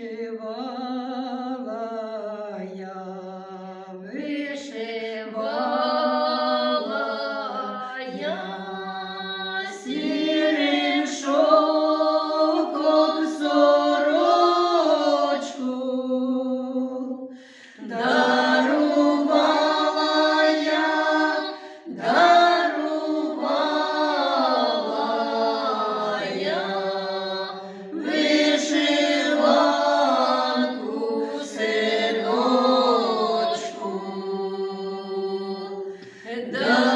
вишивала я. the